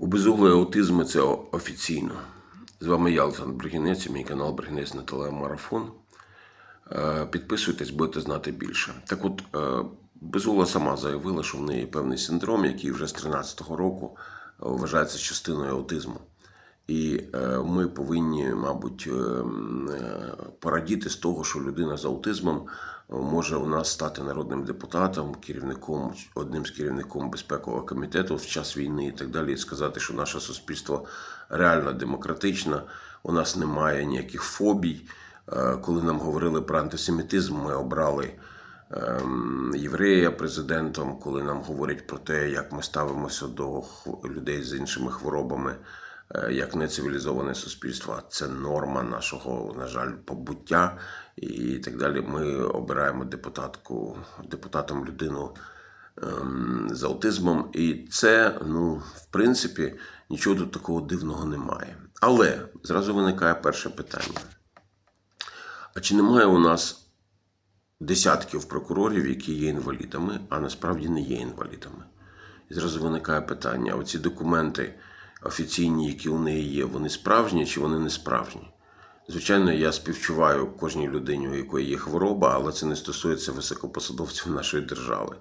У безуглої аутизм це офіційно. З вами я, Олександр Бригінець, мій канал Бригінець на телемарафон. Е, Підписуйтесь, будете знати більше. Так от, безула Безугла сама заявила, що в неї певний синдром, який вже з 13-го року е, вважається частиною аутизму. І е, ми повинні, мабуть, е, е, порадіти з того, що людина з аутизмом може у нас стати народним депутатом, керівником, одним з керівником безпекового комітету в час війни і так далі, і сказати, що наше суспільство реально демократичне, у нас немає ніяких фобій. Коли нам говорили про антисемітизм, ми обрали єврея президентом, коли нам говорять про те, як ми ставимося до людей з іншими хворобами, як нецивілізоване суспільство, а це норма нашого, на жаль, побуття і так далі. Ми обираємо депутатку, депутатом людину ем, з аутизмом, і це, ну, в принципі, нічого тут такого дивного немає. Але зразу виникає перше питання. А чи немає у нас десятків прокурорів, які є інвалідами, а насправді не є інвалідами? І зразу виникає питання: оці документи офіційні, які у неї є, вони справжні чи вони не справжні? Звичайно, я співчуваю кожній людині, у якої є хвороба, але це не стосується високопосадовців нашої держави.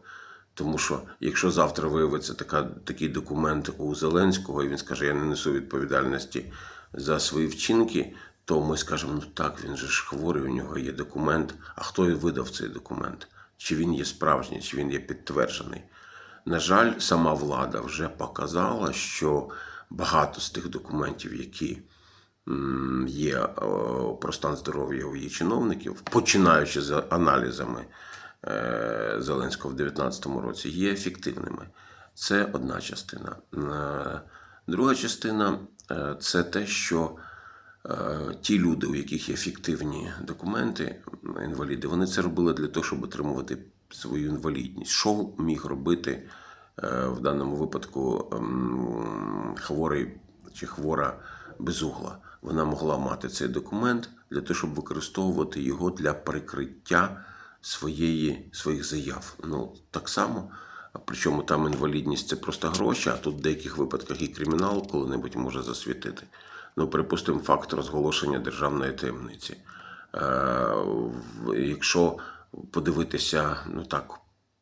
Тому що якщо завтра виявиться така, такий документ у Зеленського, і він скаже, я не несу відповідальності за свої вчинки, то ми скажемо, ну так, він же ж хворий, у нього є документ. А хто і видав цей документ? Чи він є справжній, чи він є підтверджений? На жаль, сама влада вже показала, що багато з тих документів, які є про стан здоров'я у її чиновників, починаючи з аналізами е, Зеленського в 2019 році, є ефективними. Це одна частина. Е, Друга частина е, це те, що ті люди, у яких є фіктивні документи, інваліди, вони це робили для того, щоб отримувати свою інвалідність. Що міг робити в даному випадку ем, хворий чи хвора безугла? Вона могла мати цей документ для того, щоб використовувати його для прикриття своєї, своїх заяв. Ну, так само. Причому там інвалідність це просто гроші, а тут в деяких випадках і кримінал коли-небудь може засвітити. Ну, припустимо, факт розголошення державної таємниці. Е, якщо подивитися, ну так,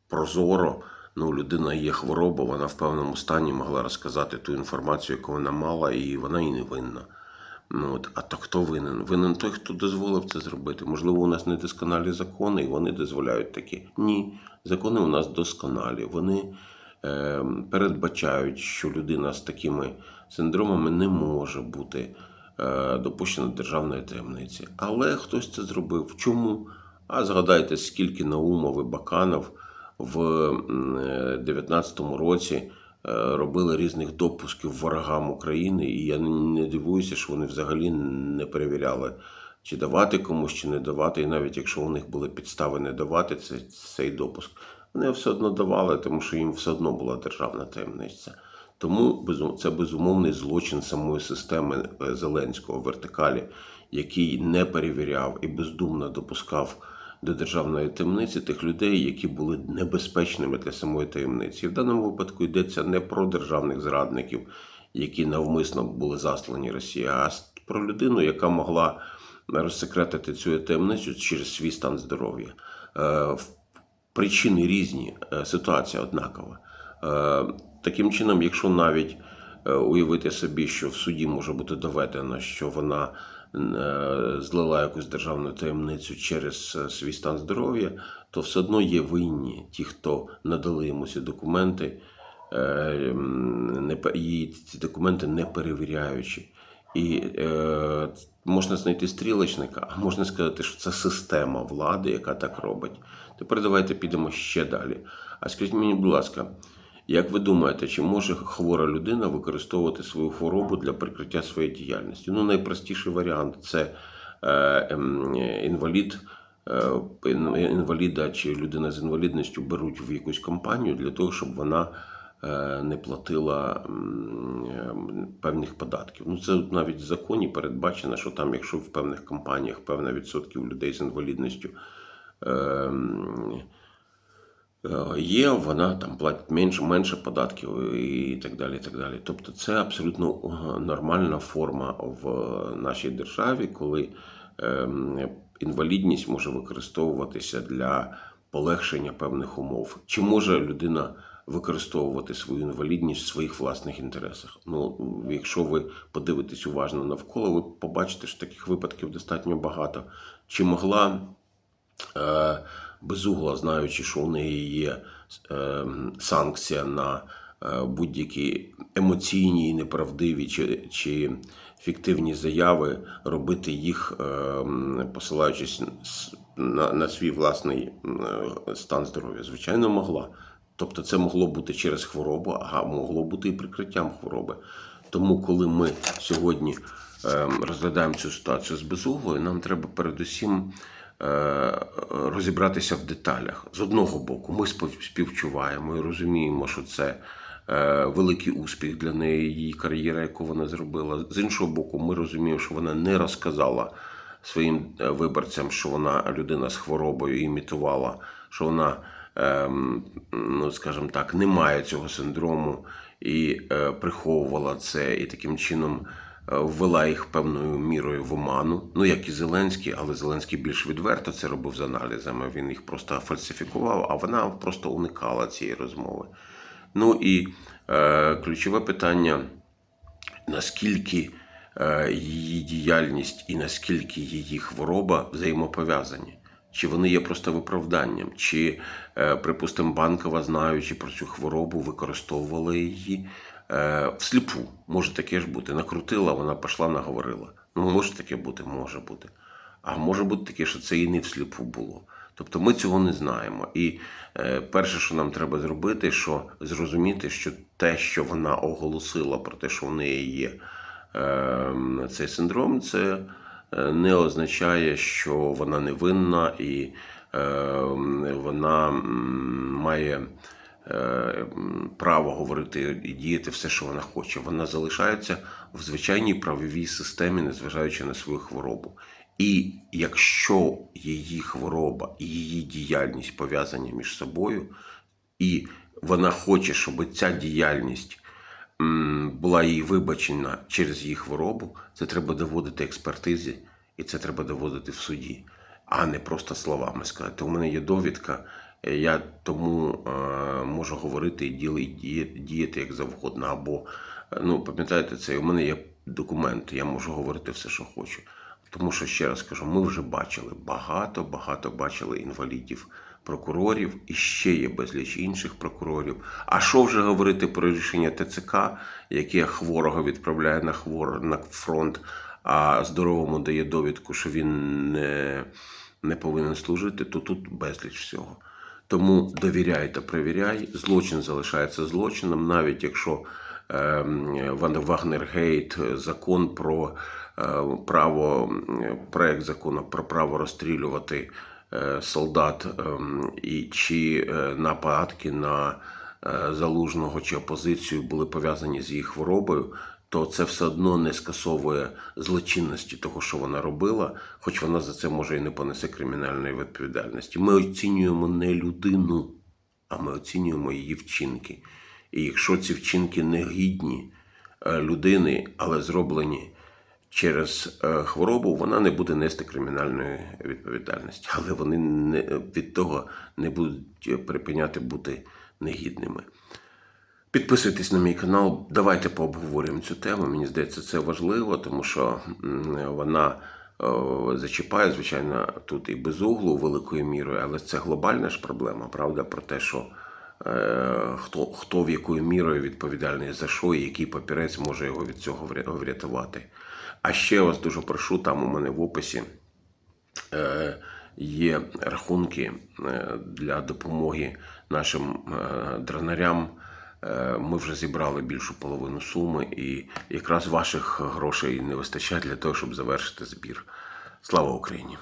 прозоро, ну, людина є хвороба, вона в певному стані могла розказати ту інформацію, яку вона мала, і вона і не винна. Ну, от, а то хто винен? Винен той, хто дозволив це зробити. Можливо, у нас недосконалі закони, і вони дозволяють такі. Ні, закони у нас досконалі. Вони е, передбачають, що людина з такими синдромами не може бути е, допущена до державної таємниці. Але хтось це зробив. Чому? А згадайте, скільки Наумов і Баканов в м, е, 19-му році е, робили різних допусків ворогам України, і я не дивуюся, що вони взагалі не перевіряли, чи давати комусь, чи не давати. І навіть якщо у них були підстави не давати цей, цей допуск, вони все одно давали, тому що їм все одно була державна таємниця. Тому це безумовний злочин самої системи е, Зеленського вертикалі, який не перевіряв і бездумно допускав до державної таємниці тих людей, які були небезпечними для самої таємниці. І в даному випадку йдеться не про державних зрадників, які навмисно були заслані Росією, а про людину, яка могла розсекретити цю таємницю через свій стан здоров'я. Е, Причини різні, е, ситуація однакова. Е, Таким чином, якщо навіть уявити собі, що в суді може бути доведено, що вона злила якусь державну таємницю через е, свій стан здоров'я, то все одно є винні ті, хто надали йому ці документи, е, не пе- ці документи не перевіряючи. І е, можна знайти стрілочника, а можна сказати, що це система влади, яка так робить. Тепер давайте підемо ще далі. А скажіть мені, будь ласка, як ви думаєте, чи може хвора людина використовувати свою хворобу для прикриття своєї діяльності? Ну, найпростіший варіант це е, ем, інвалід. е, Інваліда чи людина з інвалідністю беруть в якусь компанію для того, щоб вона е, не платила е, певних податків. Ну, це навіть в законі передбачено, що там, якщо в певних компаніях певна відсотків людей з інвалідністю ем, є, вона там платить менше, менше податків і так далі. І так далі. Тобто це абсолютно е, нормальна форма в нашій державі, коли ем, інвалідність може використовуватися для полегшення певних умов. Чи може людина використовувати свою інвалідність в своїх власних інтересах? Ну, якщо ви подивитесь уважно навколо, ви побачите, що таких випадків достатньо багато. Чи могла е, безугла, знаючи, що у неї є е, санкція на е, будь-які емоційні неправдиві чи, чи фіктивні заяви, робити їх, е, посилаючись на, на свій власний е, стан здоров'я? Звичайно, могла. Тобто це могло бути через хворобу, а могло бути і прикриттям хвороби. Тому, коли ми сьогодні е, розглядаємо цю ситуацію з безуглою, нам треба передусім розібратися в деталях. З одного боку, ми спів- співчуваємо і розуміємо, що це е, великий успіх для неї, її кар'єра, яку вона зробила. З іншого боку, ми розуміємо, що вона не розказала своїм е, виборцям, що вона людина з хворобою імітувала, що вона, ем, ну скажімо так, не має цього синдрому і е, приховувала це, і таким чином е, ввела їх певною мірою в оману. Ну як і Зеленський, але Зеленський більш відверто це робив з аналізами. Він їх просто фальсифікував, а вона просто уникала цієї розмови. Ну і е, ключове питання наскільки е, її діяльність і наскільки її хвороба взаємопов'язані. Чи вони є просто виправданням, чи, е, припустимо, банкова, знаючи про цю хворобу, використовувала її е, всліпу. Може таке ж бути. Накрутила, вона пішла, наговорила. Ну, може таке бути, може бути. А може бути таке, що це і не всліпу було. Тобто ми цього не знаємо. І е, перше, що нам треба зробити, що зрозуміти, що те, що вона оголосила про те, що в неї є е, цей синдром, це е, не означає, що вона невинна і е, вона має е, право говорити і діяти все, що вона хоче. Вона залишається в звичайній правовій системі, незважаючи на свою хворобу. І якщо її хвороба і її діяльність пов'язані між собою, і вона хоче, щоб ця діяльність була їй вибачена через її хворобу, це треба доводити експертизі, і це треба доводити в суді, а не просто словами сказати. У мене є довідка, е, я тому е, можу говорити і діяти, як завгодно. Або, е, ну, пам'ятаєте, це у мене є документи, я можу говорити все, що хочу. Тому що ще раз кажу, ми вже бачили багато, багато бачили інвалідів, прокурорів і ще є безліч інших прокурорів. А що вже говорити про рішення ТЦК, яке хворого відправляє на хвор на фронт, а здоровому дає довідку, що він не, не повинен служити, то тут безліч всього. Тому довіряй та перевіряй. Злочин залишається злочином, навіть якщо ем, Вагнергейт, е, закон про е, право, проект закону про право розстрілювати е, солдат ем, і чи нападки на залужного чи опозицію були пов'язані з її хворобою. То це все одно не скасовує злочинності того, що вона робила, хоч вона за це може і не понесе кримінальної відповідальності. Ми оцінюємо не людину, а ми оцінюємо її вчинки. І якщо ці вчинки не гідні е, людини, але зроблені через е, хворобу, вона не буде нести кримінальної відповідальності. Але вони не, від того не будуть припиняти бути негідними. Підписуйтесь на мій канал, давайте пообговорюємо цю тему. Мені здається, це важливо, тому що вона е, зачіпає, звичайно, тут і безуглу великою мірою, але це глобальна ж проблема, правда, про те, що е, хто, хто в якою мірою відповідальний за що і який папірець може його від цього врятувати. А ще вас дуже прошу, там у мене в описі е, є рахунки для допомоги нашим дронарям. Е, Ми вже зібрали більшу половину суми, і якраз ваших грошей не вистачає для того, щоб завершити збір. Слава Україні!